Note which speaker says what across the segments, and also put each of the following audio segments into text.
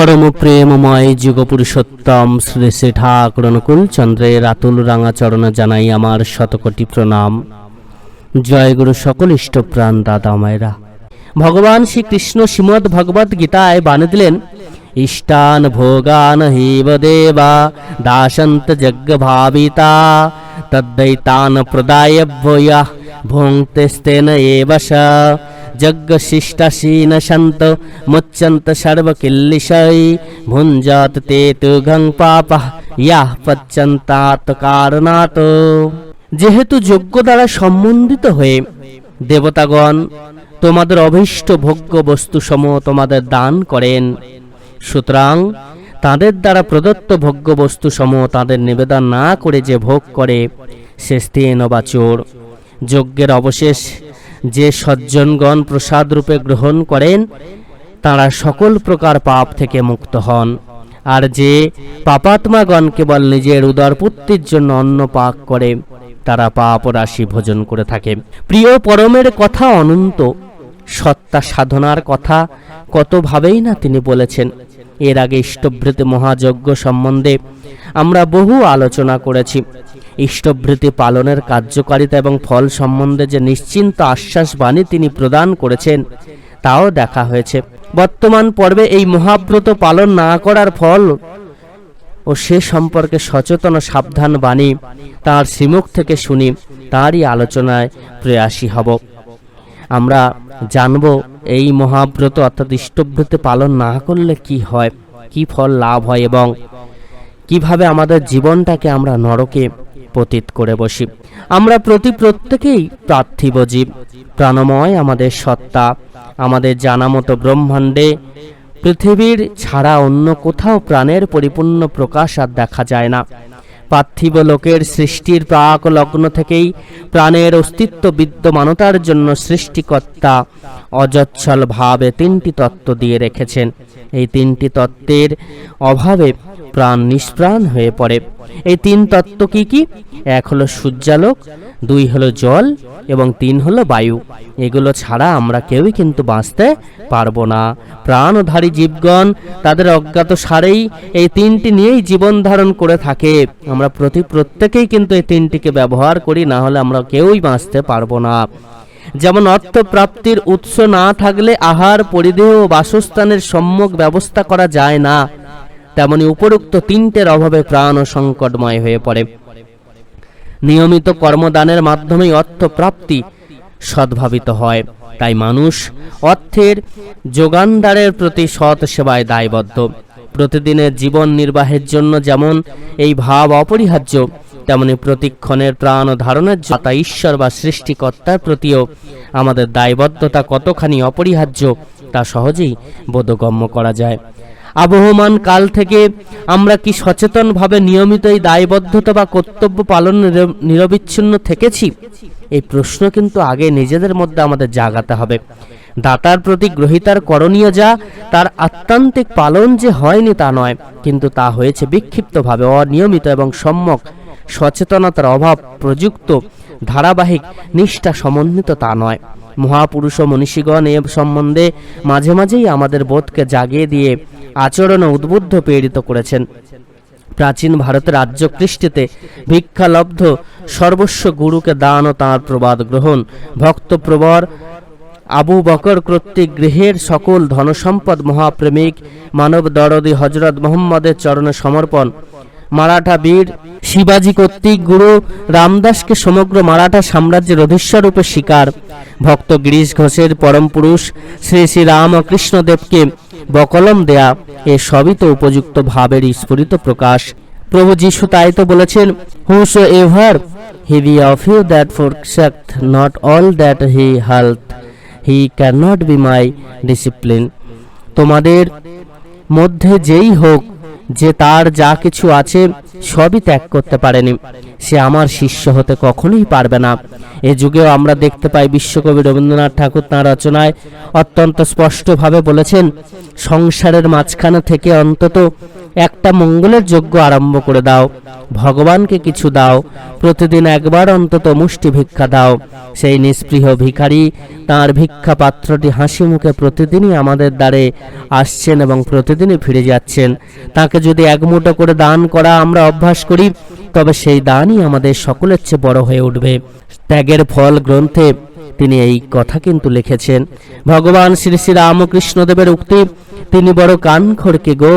Speaker 1: পরম প্রেমময় যুগ পুরুষোত্তম শ্রী শ্রী ঠাকুর অনুকূল চন্দ্রের আতুল রাঙা চরণ জানাই আমার শতকোটি প্রণাম। জয় গুরু সকল ইষ্টপ্রাণ দাদা মায়েরা। ভগবান শ্রীকৃষ্ণ শ্রীমদ ভগবত গীতায় বাণী দিলেন, ইষ্টান ভোগান হেব দেবা, দাসন্ত যজ্ঞ ভাবিতা তদ্দৈতান প্রদায় ভূয়া ভুঙ্ক্তেস্তেন এব স যজ্ঞ শিষ্টাসীন সন্ত মুচ্যন্ত সর্বকিল্লিশৈ ভুঞ্জাত তে তু গং পাপ ইয়াহ পচ্যন্তাত কারণাত যেহেতু যজ্ঞ দ্বারা সম্বন্ধিত হয়ে, দেবতাগণ তোমাদের অভীষ্ট ভোগ্য বস্তুসমূহ তোমাদের দান করেন। সুতরাং তাদের দ্বারা প্রদত্ত ভোগ্য বস্তুসমূহ তাদের নিবেদন না করে যে ভোগ করে, সে স্তেন বা চোর যজ্ঞের অবশেষ যে সজ্জনগণ প্রসাদ রূপে গ্রহণ করেন, তারা সকল প্রকার পাপ থেকে মুক্ত হন। আর যে পাপাত্মাগণ কেবল নিজের উদরপুত্তির জন্য অন্ন পাক করে, তারা পাপ রাশি ভোজন করে থাকে। প্রিয়, পরমের কথা অনন্ত, সত্তা সাধনার কথা কতভাবেই না তিনি বলেছেন। এর আগে ইষ্টভৃতি মহাযজ্ঞ সম্বন্ধে আমরা বহু আলোচনা করেছি। ইষ্টভৃতি পালনের কার্যকারিতা এবং ফল সম্বন্ধে যে নিশ্চিন্ত আশ্বাস বাণী তিনি প্রদান করেছেন, তাও দেখা হয়েছে। বর্তমান পর্বে এই মহাব্রত পালন না করার ফল ও সে সম্পর্কে সচেতন সাবধান বাণী তার শ্রীমুখ থেকে শুনি, তারই আলোচনায় প্রয়াসী হব। আমরা জানব এই মহাব্রত অর্থাৎ ইষ্টব্রত পালন না করলে কি হয়? কি ফল লাভ হয় এবং কীভাবে আমাদের জীবনটাকে আমরা নরকে পতিত করে বসি? আমরা প্রতি প্রত্যেকেই পার্থিব জীব। প্রাণময় আমাদের সত্তা, আমাদের জানা মতো ব্রহ্মাণ্ডে, পৃথিবীর ছাড়া অন্য কোথাও প্রাণের পরিপূর্ণ প্রকাশ আর দেখা যায় না। পার্থিব লোকের সৃষ্টির প্রাক লগ্ন থেকেই প্রাণের অস্তিত্ব বিদ্যমানতার জন্য সৃষ্টিকর্তা অজচ্ছল ভাবে তিনটি তত্ত্ব দিয়ে রেখেছেন। এই তিনটি তত্ত্বের অভাবে প্রাণ নিষ্প্রাণ হয়ে পড়ে। এই তিন তত্ত্ব কি কি? এক হলো সূর্যালোক, দুই হলো জল এবং তিন হলো বায়ু। এগুলো ছাড়া আমরা কেউই কিন্তু বাঁচতে পারব না। প্রাণধারী জীবগণ তাদের অজ্ঞাত সারেই এই তিনটি নিয়েই জীবন ধারণ করে থাকে। আমরা প্রতি প্রত্যেকেই কিন্তু এই তিনটিকে ব্যবহার করি, না হলে আমরা কেউই বাঁচতে পারব না। যেমন অর্থ প্রাপ্তির উৎস না থাকলে আহার, পরিদেহ ও বাসস্থানের সম্যক ব্যবস্থা করা যায় না। তেমনি উপরোক্ত তিনটের অভাবে প্রাণ ও সংকটময় হয়ে পড়ে। নিয়মিত কর্মদানের মাধ্যমেই অর্থ প্রাপ্তি সদ্ভাবিত হয়। তাই মানুষ অর্থের যোগানদারের প্রতি সৎ সেবায় দায়বদ্ধ। প্রতিদিনের জীবন নির্বাহের জন্য যেমন এই ভাব অপরিহার্য তেমনি প্রতিক্ষণের প্রাণ ও ধারণের তা ঈশ্বর বা সৃষ্টিকর্তার প্রতিও আমাদের দায়বদ্ধতা কতখানি অপরিহার্য, তা সহজেই বোধগম্য করা যায়। আবহমান কাল থেকে আমরা কি সচেতনভাবে নিয়মিত এই দায়বদ্ধতা বা কর্তব্য পালন নিরবিচ্ছিন্ন থেকেছি? এই প্রশ্ন কিন্তু আগে নিজেদের মধ্যে আমাদের জাগাতে হবে। দাতার প্রতি গ্রহিতার করণীয় যা, তার আত্মান্তিক পালন যে হয়নি তা নয়, কিন্তু তা হয়েছে বিক্ষিপ্তভাবে, অনিয়মিত এবং সম্যক। সচেতনতার অভাব প্রযুক্ত ধারাবাহিক নিষ্ঠা সমন্বিত তা নয়। মহাপুরুষ ও মনীষীগণ এ সম্বন্ধে মাঝে মাঝেই আমাদের বোধকে জাগিয়ে দিয়ে আচরণ উদ্বুদ্ধ প্রেরিত করেছেন। প্রাচীন ভারতের রাজ্য কৃষ্টিতে ভিক্ষালব্ধ সর্বস্ব গুরুকে দান ও তাঁর প্রবাদ গ্রহণ, ভক্তপ্রবর আবু বকর কর্তৃক গৃহের সকল ধনসম্পদ মহাপ্রেমিক মানব দরদি হজরত মোহাম্মদের চরণে সমর্পণ মারাঠা বীর শিবাজি কর্তৃক গুরু রামদাসকে সমগ্র মারাঠা সাম্রাজ্যের অধীশ্বর রূপে স্বীকার। ভক্ত গিরিশ ঘোষের পরম পুরুষ শ্রী শ্রী কৃষ্ণদেবকে বকলম দেয়া এ সবই তো উপযুক্ত ভাবের স্ফুরিত প্রকাশ। প্রভু যিশু তাই তো বলেছেন whosoever he be of you that forsaketh not all that he hath he can not be my disciple তোমাদের মধ্যে যেই হোক যে তার যা কিছু আছে সবই ত্যাগ করতে পারেনি। সে আমার শিষ্য হতে কখনোই পারবে না। এ যুগেও আমরা দেখতে পাই বিশ্বকবি রবীন্দ্রনাথ ঠাকুর তাঁর রচনায় অত্যন্ত স্পষ্টভাবে বলেছেন, সংসারের মাঝখানে থেকে অন্তত একটা মঙ্গলের যজ্ঞ আরম্ভ করে দাও। ভগবানকে কিছু দাও। প্রতিদিন একবার অন্তত মুষ্টি ভিক্ষা দাও। সেই নিস্পৃহ ভিখারি তার ভিক্ষা পাত্রটি হাসি মুখে প্রতিদিনই আমাদের দ্বারে আসছেন এবং প্রতিদিনই ফিরে যাচ্ছেন। তাকে যদি এক মুঠো করে দান করা আমরা অভ্যাস করি, তবে সেই দানই আমাদের সকলের চেয়ে বড় হয়ে উঠবে। ত্যাগের ফল গ্রন্থে তিনি এই কথা কিন্তু লিখেছেন। ভগবান শ্রী শ্রী রামকৃষ্ণদেবের উক্তি, তিনি বড় কান খড়কে গো,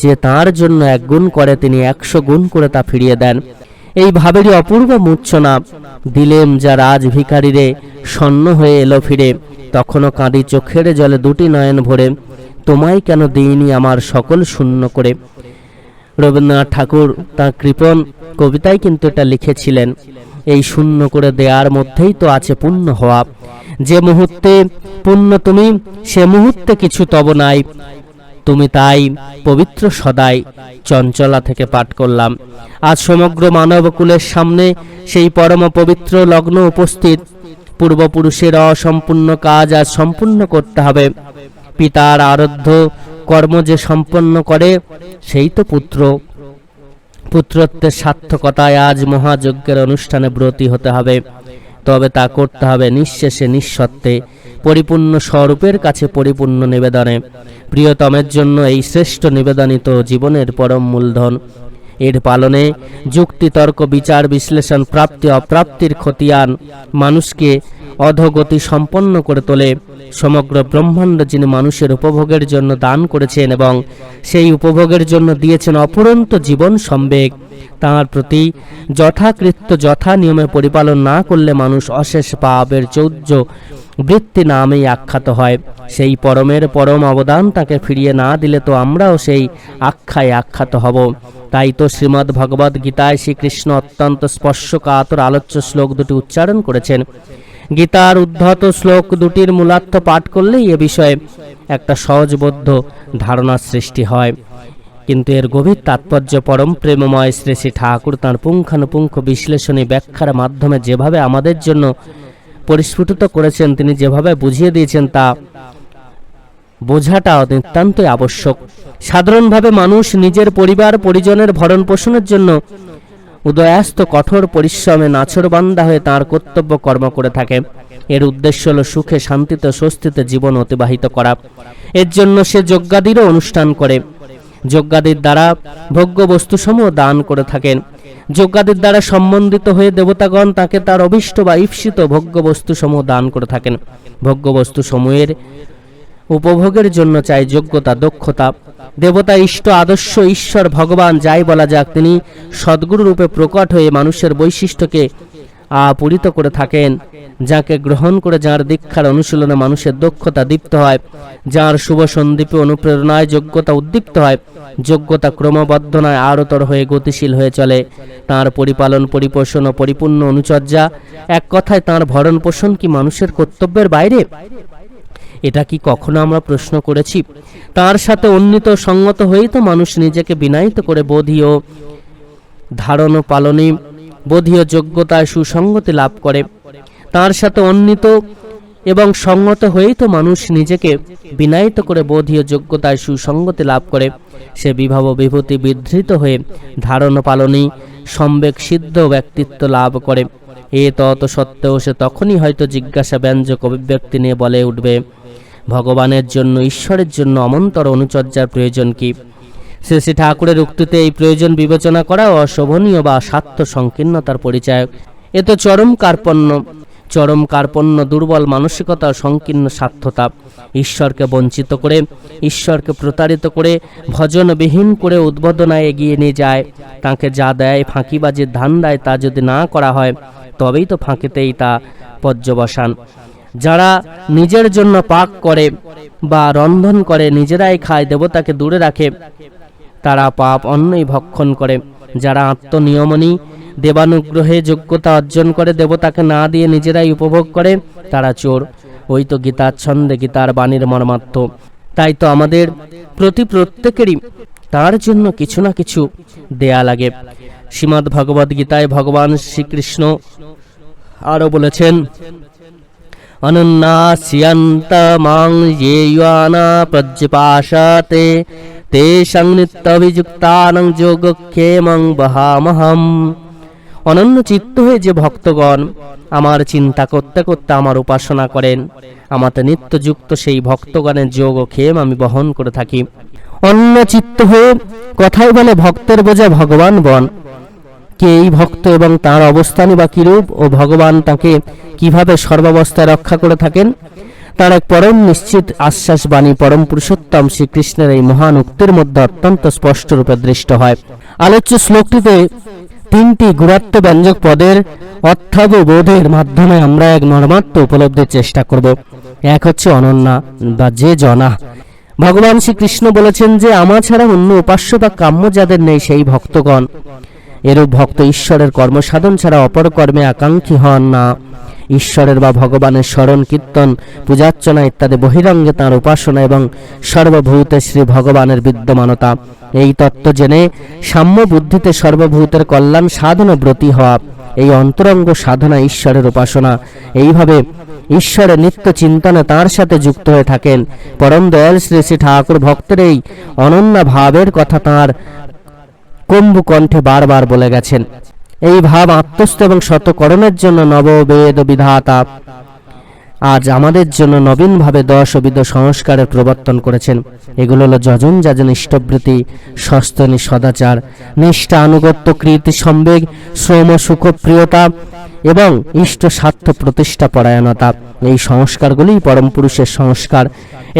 Speaker 1: যে তার জন্য এক গুণ করে তিনি একশো গুণ করে তা ফিরিয়ে দেন। এই ভাবেরই অপূর্ব মূর্ছনা। দিলেম যা রাজ ভিখারিরে স্বর্ণ হয়ে এলো ফিরে, তখনও কাঁদি চোখের জলে দুটি নয়ন ভরে, তোমায় কেন দিইনি আমার সকল শূন্য করে? রবীন্দ্রনাথ ঠাকুর তাঁর কৃপণ কবিতায় কিন্তু এটা লিখেছিলেন, এই শূন্য করে দেওয়ার মধ্যেই তো আছে পূর্ণ হওয়া। যে মুহূর্তে পূর্ণ তুমি, সে মুহূর্তে কিছু তব নাই। তুমি তাই পবিত্র সদাই চঞ্চলা থেকে পাঠ করলাম। আজ সমগ্র মানবকুলের সামনে সেই পরম পবিত্র লগ্ন উপস্থিত। পূর্বপুরুষের অসম্পূর্ণ কাজ আজ সম্পূর্ণ করতে হবে। পিতার আরাধ্য কর্ম যে সম্পন্ন করে, সেই তো পুত্র। পুত্রত্বের সার্থকতায় আজ মহাযজ্ঞের অনুষ্ঠানে ব্রতী হতে হবে। তবে তা করতে হবে নিঃশেষে, নিঃসত্ত্বে, পরিপূর্ণ স্বরূপের কাছে পরিপূর্ণ নিবেদনে। প্রিয়তমের জন্য এই শ্রেষ্ঠ নিবেদনিত জীবনের পরম মূলধন। এর পালনে যুক্তি, তর্ক, বিচার, বিশ্লেষণ, প্রাপ্তি, অপ্রাপ্তির খতিয়ান মানুষকে অধগতি সম্পন্ন করে তোলে। সমগ্র ব্রহ্মাণ্ড যিনি মানুষের উপভোগের জন্য দান করেছেন এবং সেই উপভোগের জন্য দিয়েছেন অপরন্ত জীবন সম্বেগ। তাঁর প্রতি যথাকৃত্য যথা নিয়মে পরিপালন না করলে মানুষ অশেষ পাপের চৌর্য বৃত্তি নামেই আখ্যাত হয়। সেই পরমের পরম অবদান তাকে ফিরিয়ে না দিলে তো আমরাও সেই আখ্যায় আখ্যাত হব। তাই তো শ্রীমদ্ ভগবদ গীতায় শ্রীকৃষ্ণ অত্যন্ত স্পর্শকাতর আলোচ্য শ্লোক দুটি উচ্চারণ করেছেন। গীতার উদ্ধত শ্লোক দুটির মূলার্থ পাঠ করলেই এ বিষয়ে একটা সহজবদ্ধ ধারণার সৃষ্টি হয়। কিন্তু এর গভীর তাৎপর্য পরম প্রেমময় শ্রী শ্রী ঠাকুর তাঁর পুঙ্খানুপুঙ্খ বিশ্লেষণী ব্যাখ্যার মাধ্যমে যেভাবে আমাদের জন্য পরিস্ফুটিত করেছেন, তিনি যেভাবে বুঝিয়ে দিয়েছেন তা বোঝাটা নিতান্তই আবশ্যক। সাধারণভাবে মানুষ নিজের পরিবার, পরিজনের ভরণ পোষণের জন্য উদয়াস্ত কঠোর পরিশ্রমে নাছরবান্দা হয়ে তার কর্তব্য কর্ম করে থাকে। এর উদ্দেশ্য হল সুখে শান্তিতে স্বস্তিতে জীবন অতিবাহিত করা। এর জন্য সে যজ্ঞাদিরও অনুষ্ঠান করে। যজ্ঞাদির দ্বারা ভোগ্য বস্তুসমূহ দান করে থাকেন। যজ্ঞাদির দ্বারা সম্বন্ধিত হয়ে দেবতাগণ তাকে তার অভিষ্ট বা ঈপ্সিত ভোগ্য বস্তুসমূহ দান করে থাকেন। ভোগ্য বস্তুসমূহের উপভোগের জন্য চাই যোগ্যতা, দক্ষতা। দেবতা ইষ্ট, আদর্শ ঈশ্বর, ভগবান, যাই বলা যাক, তিনি সদ্গুরু রূপে প্রকট হয়ে মানুষের বৈশিষ্ট্যকে আপূরিত করে থাকেন, যাকে গ্রহণ করে যার দীক্ষার অনুশীলনে মানুষের দক্ষতা দীপ্ত হয়, যার শুভ সন্দীপে অনুপ্রেরণায় যোগ্যতা উদ্দীপ্ত হয়, যোগ্যতা ক্রমবর্ধনায় আরতর হয়ে গতিশীল হয়ে চলে, তার পরিপালন, পরিপোষণ ও পরিপূর্ণ অনুচর্যা, এক কথায় তার ভরণ পোষণ কি মানুষের কর্তব্যের বাইরে? এটা কি কখনো আমরা প্রশ্ন করেছি? তার সাথে উন্নীত সঙ্গত হয়েই তো মানুষ নিজেকে বিনায়িত করে বোধি ও ধারণ ও পালনে বোধীয় যোগ্যতায় সুসঙ্গতি লাভ করে। তার সাথে উন্নীত এবং সঙ্গত হয়েই তো মানুষ নিজেকে বিনায়িত করে বোধীয় যোগ্যতায় সুসঙ্গতি লাভ করে। সে বিভাব বিভূতি বিধৃত হয়ে ধারণ পালনী সম্বেক সিদ্ধ ব্যক্তিত্ব লাভ করে। এ তত সত্ত্বেও সে তখনই হয়তো জিজ্ঞাসা ব্যঞ্জক অভিব্যক্তি নিয়ে বলে উঠবে ভগবানের জন্য, ঈশ্বরের জন্য অমন্তর অনুচর্যার প্রয়োজন কি? শ্রী শ্রী ঠাকুরের উক্তিতে এই প্রয়োজন বিবেচনা করা অশোভনীয় বা স্বার্থ সংকীর্ণতার পরিচায়ক এ তো চরম কার্পণ্য। চরম কার্পণ্য, দুর্বল মানসিকতা সংকীর্ণ স্বার্থতা ঈশ্বরকে বঞ্চিত করে, ঈশ্বরকে প্রতারিত করে, ভজনবিহীন করে উদ্বোধনায় এগিয়ে নিয়ে যায়। তাকে যা দেয় ফাঁকিবাজির ধান দেয় তা যদি না করা হয়, তবেই তো ফাঁকিতেই তা পর্যবসান। যারা নিজের জন্য পাক করে বা রন্ধন করে নিজেরাই খায়, দেবতাকে দূরে রাখে, তারা পাপ অন্যই ভক্ষণ করে। যারা আত্মনিয়মনী, দেবানুগ্রহে যোগ্যতা অর্জন করে, দেবতাকে না দিয়ে নিজেরাই উপভোগ করে, তারা চোর। ওই তো গীতার ছন্দে গীতার বাণীর মর্মার্থ। তাই তো আমাদের প্রতি প্রত্যেকেরই তার জন্য কিছু না কিছু দেয়া লাগে। শ্রীমদ্ ভগবদ গীতায় ভগবান শ্রীকৃষ্ণ আরও বলেছেন অনন্যাস্যন্ত মাং ইয়েয়ানা প্রজ্পাশাতে তেষাং নিত্যাভিযুক্তানং যোগক্ষেমং বহামহম অনন্য চিত্ত হয়ে যে ভক্তগণ আমার চিন্তা করতে করতে আমার উপাসনা করেন আমাতে নিত্যযুক্ত সেই ভক্তগণের যোগ ও ক্ষেম আমি বহন করে থাকি অন্য চিত্ত হয়ে কথাই বলে ভক্তের বোঝা ভগবান বন কে এই ভক্ত এবং তার অবস্থানই বা কিরূপ ও ভগবান তাকে কীভাবে সর্বাবস্থায় রক্ষা করে থাকেন? তার এক পরম নিশ্চিত আশ্বাস বাণী পরম পুরুষোত্তম শ্রীকৃষ্ণের এই মহান উক্তির মধ্যে অত্যন্ত স্পষ্ট রূপে দৃষ্ট হয়। আলোচ্য শ্লোকটিতে তিনটি গুরাত্ম ব্যঞ্জক পদের অর্থাববোধের মাধ্যমে আমরা এক নর্মাত্ম উপলব্ধির চেষ্টা করব। এক হচ্ছে অনন্যা বা যে জনা ভগবান শ্রীকৃষ্ণ বলেছেন যে আমা ছাড়া অন্য উপাস্য বা কাম্য যাদের নেই সেই ভক্তগণ। এরূপ ভক্ত ঈশ্বরের কর্মসাধন ছাড়া অপর কর্মে আকাঙ্ক্ষী হন না। ঈশ্বরের বা ভগবানের স্মরণ, কীর্তন, পূজার্চনা ইত্যাদি বহিরঙ্গে তাঁর উপাসনা এবং সর্বভূতে শ্রী ভগবানের বিদ্যমানতা। এই তত্ত্ব জেনে সাম্য বুদ্ধিতে সর্বভূতের কল্যাণ সাধন ব্রতী হওয়া, এই অন্তরঙ্গ সাধনা ঈশ্বরের উপাসনা। এইভাবে ঈশ্বরের নিত্য চিন্তনে তার সাথে যুক্ত হয়ে থাকেন। পরম দয়াল শ্রী শ্রী ঠাকুর ভক্তের এই অনন্য ভাবের কথা তাঁর কুম্ভ কণ্ঠে বারবার বলে গেছেন, এই ভাব আত্মস্থ এবং শতকরণের জন্য নববেদ বিধাতা। আজ আমাদের জন্য নবীনভাবে দশ অবিধ সংস্কারের প্রবর্তন করেছেন। এগুলো হলো যজন যাজন ইষ্টবৃত্তি, সস্তনী সদাচার, নিষ্ঠা আনুগত্য কৃতি সম্বেগ, শ্রম সুখ প্রিয়তা এবং ইষ্ট স্বার্থ প্রতিষ্ঠা পরায়ণতা। এই সংস্কারগুলি পরম পুরুষের সংস্কার।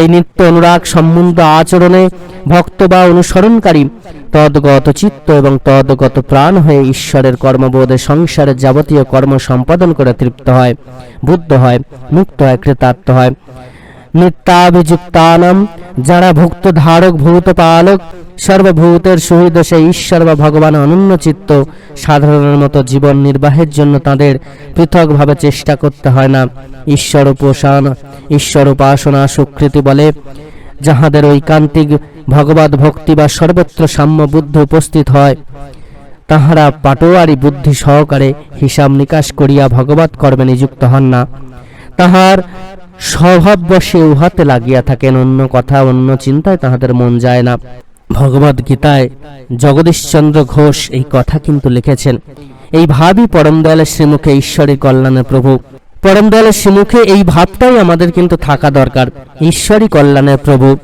Speaker 1: এই নিত্য অনুরাগ সম্বন্ধ আচরণে ভক্ত বা অনুসরণকারী, তদ্গত চিত্ত এবং তদ্গত প্রাণ হয়ে ঈশ্বরের কর্মবোধে সংসারের যাবতীয় কর্ম সম্পাদন করে তৃপ্ত হয়, বুদ্ধ হয়, মুক্ত হয়, কৃতার্থ হয়। নিত্যাভিযুক্তানাম, যারা ভুক্ত ধারক, ভূত পালক, সর্বভূতের সহিত সেই ঈশ্বর বা ভগবান অনন্য চিত্ত, সাধারণের মতো জীবন নির্বাহের জন্য তাদের পৃথকভাবে চেষ্টা করতে হয় না। ঈশ্বর উপাসনা ঈশ্বর উপাসনা স্বীকৃতি বলে যাহাদের ঐকান্তিক ভগবত ভক্তি বা সর্বত্র সাম্য বুদ্ধি উপস্থিত হয়, তাহারা পাটোয়ারি বুদ্ধি সহকারে হিসাব নিকাশ করিয়া ভগবত কর্মে নিযুক্ত হন না। তাহার স্বভাববশে উহাতে লাগিয়া থাকেন, অন্য কথা, অন্য চিন্তায় তাহাদের মন যায় না। ভগবদ গীতায় জগদীশচন্দ্র ঘোষ এই কথা কিন্তু লিখেছেন, এই ভাবই পরম দয়ালের শ্রীমুখে ঈশ্বরের কল্যাণের প্রভু। পরম দয়ালের শ্রীমুখে এই ভাবটাই আমাদের কিন্তু থাকা দরকার। ঈশ্বরই কল্যাণের প্রভু।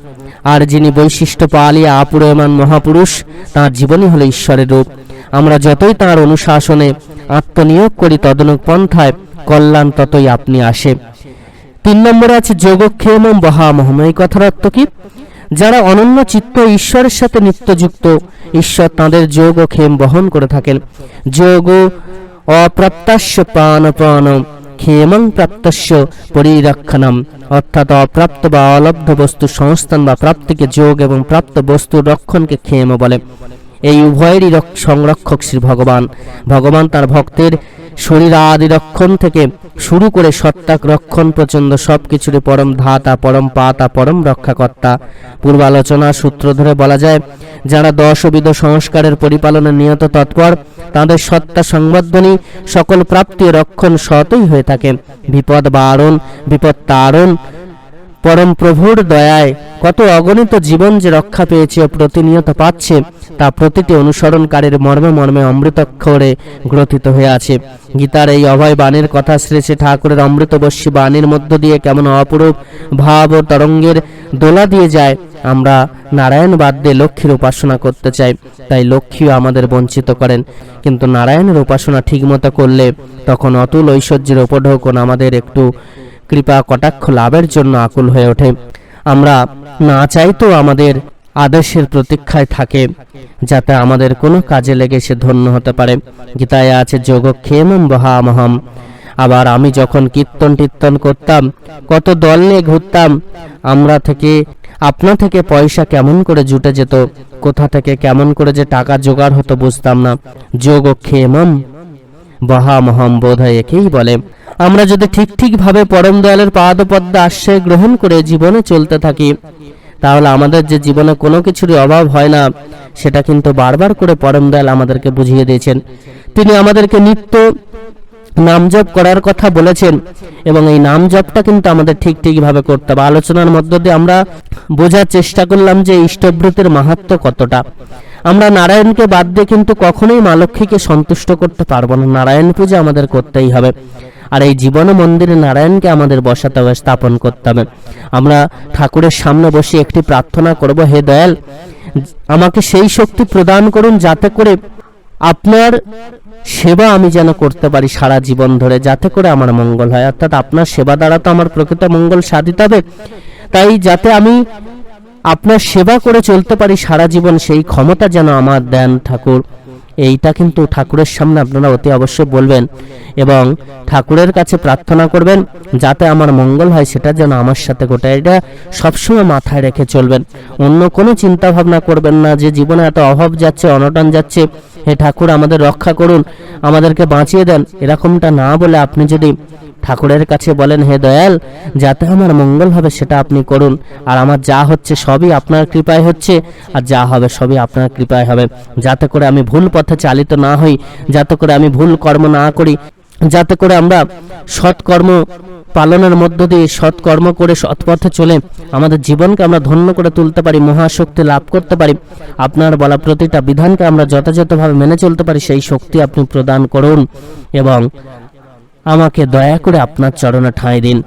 Speaker 1: আর যিনি বৈশিষ্ট্য পালিয়া আপুরয়মান মহাপুরুষ, তাঁর জীবনই হলো ঈশ্বরের রূপ। আমরা যতই তাঁর অনুশাসনে আত্মনিয়োগ করি, তদনুক পন্থায় কল্যাণ ততই আপনি আসে। তিন নম্বরে আছে যোগক্ষেম বহামহম এই কথার অর্থ কি? যারা অনন্য চিত্ত ঈশ্বরের সাথে নিত্যযুক্ত, ঈশ্বর তাদের যোগ ক্ষেম বহন করে থাকেন। যোগ অপ্রাপ্তাস্য প্রাণ প্রাণ ক্ষেমং প্রাপ্তস্য পরিরক্ষণম। অর্থাৎ অপ্রাপ্ত বা অলব্ধ বস্তু সংস্থান বা প্রাপ্তিকে যোগ এবং প্রাপ্ত বস্তু রক্ষণকে ক্ষেম বলে। এই উভয়েরই রক- সংরক্ষক শ্রী ভগবান। ভগবান তার ভক্তের শরীর আদি রক্ষণ থেকে শুরু করে সত্তাক রক্ষণ প্রচণ্ড সব কিছুরই পরম ধাতা, পরম পাতা, পরম রক্ষাকর্তা। পূর্বালোচনা সূত্র ধরে বলা যায়, যারা দশবিধ সংস্কারের পরিপালনে নিয়ত তৎপর, তাদের সত্তা সংবর্ধনী সকল প্রাপ্তি রক্ষণ সতই হয়ে থাকে। বিপদ বারণ, বিপদ তারণ পরম প্রভুর দয়ায় কত অগণিত জীবন যে রক্ষা পেয়েছে ও প্রতিনিয়ত পাচ্ছে, তা প্রতিটি অনুসরণকারীর মর্মে মর্মে অমৃতক্ষরে গ্রথিত হয়ে আছে। গীতার এই অভয় বাণীর কথা শ্রী শ্রী ঠাকুরের অমৃতবর্ষী বাণীর মধ্য দিয়ে কেমন অপরূপ ভাব ও তরঙ্গের দোলা দিয়ে যায়, আমরা নারায়ণ বাদ দিয়ে লক্ষ্মীর উপাসনা করতে চাই, তাই লক্ষ্মীও আমাদের বঞ্চিত করেন। কিন্তু নারায়ণের উপাসনা ঠিকমতো করলে তখন অতুল ঐশ্বর্যের উপঢৌকন আমাদের একটু কৃপা কটাক্ষ লাভের জন্য আকুল হয়ে ওঠে। আমরা না চাইতেও আমাদের আদেশের প্রতীক্ষায় থাকে, যাতে আমাদের কোনো কাজে লেগে সে ধন্য হতে পারে। গীতায় আছে যোগক্ষেম বহামহম। আবার, আমি যখন কীর্তন টীর্তন করতাম, কত দল নিয়ে ঘুরতাম, আমরা থেকে, আপনা থেকে পয়সা কেমন করে জুটে যেত, কোথা থেকে কেমন করে যে টাকা জোগাড় হতো বুঝতাম না। যোগক্ষেমম বহামহম বোধ হয় একেই বলে। আমরা যদি ঠিক ঠিকভাবে পরম দয়ালের পাদপদ্মে আশ্রয় গ্রহণ করে জীবনে চলতে থাকি, তাহলে আমাদের যে জীবনে কোনো কিছুরই অভাব হয় না, সেটা কিন্তু বারবার করে পরম দয়াল আমাদেরকে বুঝিয়ে দিয়েছেন। তিনি আমাদেরকে নিত্য নাম জপ করার কথা বলেছেন এবং এই নাম জপটা কিন্তু আমাদের ঠিক ঠিকভাবে করতে হবে। আলোচনার মধ্য দিয়ে আমরা বোঝার চেষ্টা করলাম যে ইষ্টব্রতের মাহাত্ম কতটা। আমরা নারায়ণকে বাদ দিয়ে কিন্তু কখনোই মা লক্ষ্মীকে সন্তুষ্ট করতে পারব না। নারায়ণ পূজা আমাদের করতেই হবে। আর এই জীবন মন্দিরে নারায়ণকে আমাদের বসাতে হবে, স্থাপন করতে হবে। আমরা ঠাকুরের সামনে বসে একটি প্রার্থনা করব, হে দয়াল, আমাকে সেই শক্তি প্রদান করুন যাতে করে আপনার সেবা আমি যেন করতে পারি সারা জীবন ধরে, যাতে করে আমার মঙ্গল হয়। অর্থাৎ আপনার সেবা দ্বারা তো আমার প্রকৃত মঙ্গল সাধিত হবে। তাই যাতে আমি আপনার সেবা করে চলতে পারি সারা জীবন সেই ক্ষমতা যেন আমার দেন ঠাকুর। এইটা কিন্তু ঠাকুরের সামনে আপনারা অতি অবশ্যই বলবেন এবং ঠাকুরের কাছে প্রার্থনা করবেন যাতে আমার মঙ্গল হয় সেটা যেন আমার সাথে ঘটে। এটা সবসময় মাথায় রেখে চলবেন। অন্য কোনো চিন্তা ভাবনা করবেন না যে জীবনে এত অভাব যাচ্ছে, অনটন যাচ্ছে। হে ঠাকুর, আমাদের রক্ষা করুন, আমাদেরকে বাঁচিয়ে দেন। এরকমটা না বলে আপনি যদি ঠাকুরের কাছে বলেন, হে দয়াল, যাতে আমার মঙ্গল হবে সেটা আপনি করুন। আর আমার যা হচ্ছে সবই আপনার কৃপায় হচ্ছে, আর যা হবে সবই আপনার কৃপায় হবে। যাতে করে আমি ভুল পথে চালিত না হই, যাতে করে আমি ভুল কর্ম না করি, যাতে করে আমরা সৎকর্ম পালনের মধ্য দিয়ে সৎকর্ম করে সৎপথে চলে আমাদের জীবনকে আমরা ধন্য করে তুলতে পারি, মহাশক্তি লাভ করতে পারি। আপনার বলা প্রতিটা বিধানকে আমরা যথাযথভাবে মেনে চলতে পারি, সেই শক্তি আপনি প্রদান করুন এবং আমাকে দয়া করে আপনার চরণে ঠাঁই দিন।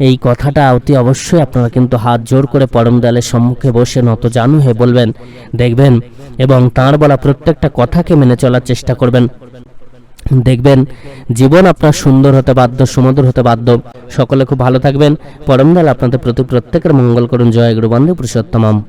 Speaker 1: এই কথাটা অতি অবশ্যই আপনারা কিন্তু হাত জোর করে পরম দয়ালের সম্মুখে বসে নত জানু হয়ে বলবেন, দেখবেন এবং তাঁর বলা প্রত্যেকটা কথাকে মেনে চলার চেষ্টা করবেন। দেখবেন, জীবন আপনার সুন্দর হতে বাধ্য, সুমধুর হতে বাধ্য। সকলে খুব ভালো থাকবেন। পরম দয়াল আপনাদের প্রতি প্রত্যেকের মঙ্গল করুন। জয় গুরু বন্দে পুরুষোত্তমম।